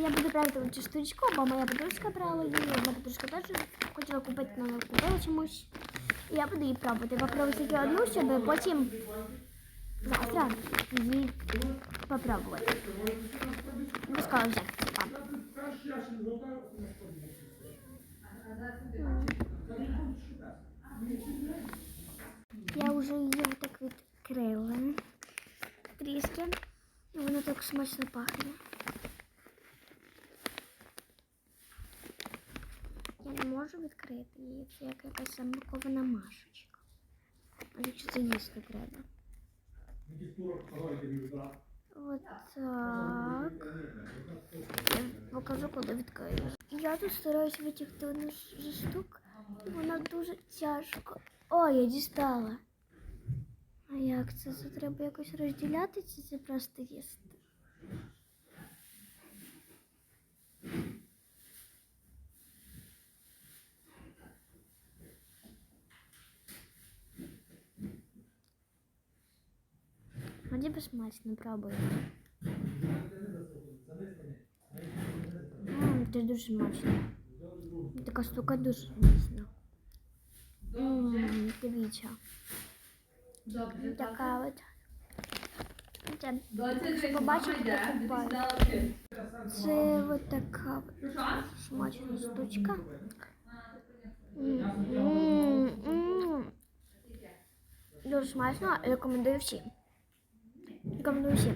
я буду брати цю штучку, бо моя подружка брала її, моя подружка теж хотіла купити, але не купила чомусь. І я буду її пробувати. Попробую тільки одну, щоб потім завтра її попробувати. Обов'язково взяти, типа. Я вже її так відкрила трішки. І воно так смачно пахне. Я не можу відкрити її. Це як якась замакована машечка. А якщо це їсти треба. От так. Я покажу, коли відкрию. Я тут стараюсь витягти одну з з штук. і Вона дуже тяжко. О, я дістала. А як це? Це треба якось розділяти, чи це просто їсти? Вроді би смачно, пробуй. Мм, це дуже смачно. Така штука дуже смачна. Мм, дивіться. Добре, Така от. Це, Доця, Якщо ти побачите, йде, то ти купай. сідала вчити. це от така от Що? смачна штучка. М, м, м. Дуже смачно, рекомендую всім. Рекомендую всім.